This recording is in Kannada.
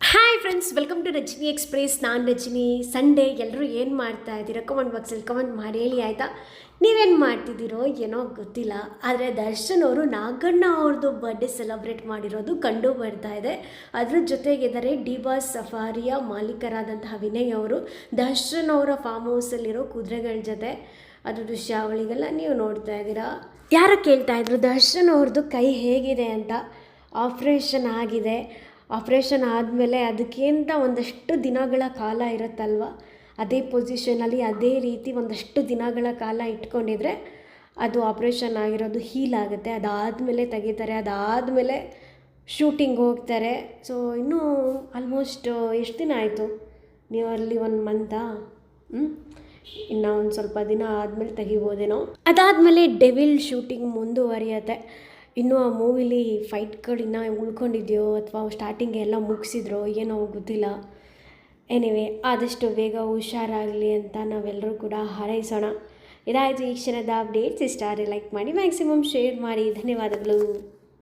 Hi friends welcome to Rajini express ನಾನು ರಜಿನಿ. ಸಂಡೇ ಎಲ್ಲರೂ ಏನು ಮಾಡ್ತಾ ಇದ್ದೀರಾ? ಕಮೆಂಟ್ ಬಾಕ್ಸಲ್ಲಿ ಕಮೆಂಟ್ ಮಾಡಿ ಹೇಳಿ, ಆಯಿತಾ? ನೀವೇನು ಮಾಡ್ತಿದ್ದೀರೋ ಏನೋ ಗೊತ್ತಿಲ್ಲ. ಆದರೆ ದರ್ಶನ್ ಅವರು ನಾಗಣ್ಣ ಅವ್ರದ್ದು ಬರ್ಡೇ ಸೆಲೆಬ್ರೇಟ್ ಮಾಡಿರೋದು ಕಂಡು ಬರ್ತಾ ಇದೆ. ಅದ್ರ ಜೊತೆಗಿದ್ದಾರೆ ಡಿ ಬಾಸ್ ಸಫಾರಿಯ ಮಾಲೀಕರಾದಂತಹ ವಿನಯ್ ಅವರು. ದರ್ಶನ್ ಅವರ ಫಾರ್ಮ್ ಹೌಸಲ್ಲಿರೋ ಕುದುರೆಗಳ ಜೊತೆ. ಅದ್ರ ದೃಶ್ಯಾವಳಿಗೆಲ್ಲ ನೀವು ನೋಡ್ತಾ ಇದ್ದೀರಾ? ಯಾರು ಕೇಳ್ತಾ ಇದ್ರು, ದರ್ಶನ್ ಅವ್ರದ್ದು ಕೈ ಹೇಗಿದೆ ಅಂತ. ಆಪ್ರೇಷನ್ ಆಗಿದೆ. ಆಪ್ರೇಷನ್ ಆದಮೇಲೆ ಅದಕ್ಕಿಂತ ಒಂದಷ್ಟು ದಿನಗಳ ಕಾಲ ಇರುತ್ತಲ್ವ? ಅದೇ ಪೊಸಿಷನಲ್ಲಿ ಅದೇ ರೀತಿ ಒಂದಷ್ಟು ದಿನಗಳ ಕಾಲ ಇಟ್ಕೊಂಡಿದ್ರೆ ಅದು ಆಪ್ರೇಷನ್ ಆಗಿರೋದು ಹೀಲ್ ಆಗುತ್ತೆ. ಅದಾದಮೇಲೆ ತೆಗಿತಾರೆ, ಅದಾದಮೇಲೆ ಶೂಟಿಂಗ್ ಹೋಗ್ತಾರೆ. ಸೊ ಇನ್ನೂ ಆಲ್ಮೋಸ್ಟ್ ಎಷ್ಟು ದಿನ ಆಯಿತು? ನೀವು ಅಲ್ಲಿ ಒಂದು ಮಂತಾ ಹ್ಞೂ ಇನ್ನು ಒಂದು ಸ್ವಲ್ಪ ದಿನ ಆದಮೇಲೆ ತೆಗಿಬೋದೇನೋ? ಅದಾದಮೇಲೆ ಡೆವಿಲ್ ಶೂಟಿಂಗ್ ಮುಂದುವರಿಯುತ್ತೆ. ಇನ್ನೂ ಆ ಮೂವಿಲಿ ಫೈಟ್ಗಳಿನ್ನ ಉಳ್ಕೊಂಡಿದೆಯೋ ಅಥವಾ ಸ್ಟಾರ್ಟಿಂಗ್ ಎಲ್ಲ ಮುಗಿಸಿದ್ರೋ ಏನೋ ಗೊತ್ತಿಲ್ಲ. ಎನಿವೆ ಆದಷ್ಟು ಬೇಗ ಹುಷಾರಾಗಲಿ ಅಂತ ನಾವೆಲ್ಲರೂ ಕೂಡ ಹಾರೈಸೋಣ. ಇದಾಯಿತು ಈ ಕ್ಷಣದ ಅಪ್ಡೇಟ್ಸ್ ಇಷ್ಟ ಆದರೆ ಲೈಕ್ ಮಾಡಿ ಮ್ಯಾಕ್ಸಿಮಮ್ ಶೇರ್ ಮಾಡಿ. ಧನ್ಯವಾದಗಳು.